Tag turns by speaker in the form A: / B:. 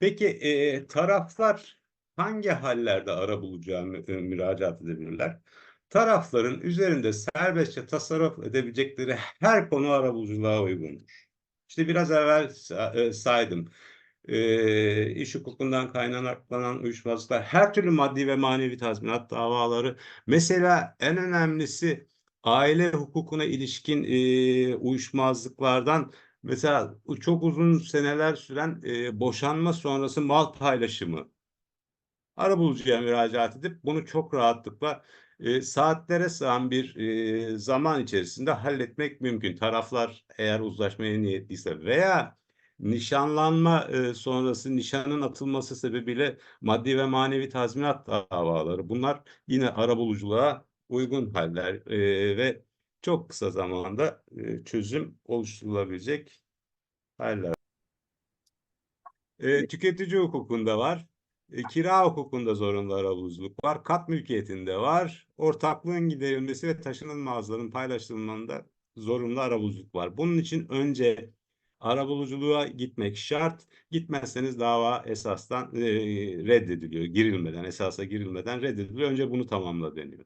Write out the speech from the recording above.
A: Peki, eee, taraflar hangi hâllerde arabulucuya mü eee, müracaat edebilirler? Tarafların üzerinde serbestçe tasarruf edebilecekleri her konu arabuluculuğa uygundur. İşte, biraz evvel saydım. Eee, iş hukukundan kaynaklanan uyuşmazlıklar, her türlü maddi ve manevi tazminat davaları. Mesela en önemlisi aile hukukuna ilişkin, eee, uyuşmazlıklardan mesela çok uzun seneler süren, eee, boşanma sonrası mal paylaşımı. Arabulucuya müracaat edip bunu çok rahatlıkla, eee, saatlere sığan bir, eee, zaman içerisinde halletmek mümkün. Taraflar eğer uzlaşmaya niyetliyse veya nişanlanma, eee, sonrası nişanın atılması sebebiyle maddi ve manevi tazminat davaları. Bunlar yine arabuluculuğa uygun hâller, eee, ve çok kısa zamanda, eee, çözüm oluşturulabilecek hâller. Eee, tüketici hukukunda var. Eee, kira hukukunda zorunlu arabuluculuk var. Kat mülkiyetinde var. Ortaklığın giderilmesi ve taşınılmazların paylaşılmasında zorunlu arabuluculuk var. Bunun için önce arabuluculuğa gitmek şart. Gitmezseniz dava esastan, eee, reddediliyor. Girilmeden, esasa girilmeden reddediliyor. Önce bunu tamamla deniyor.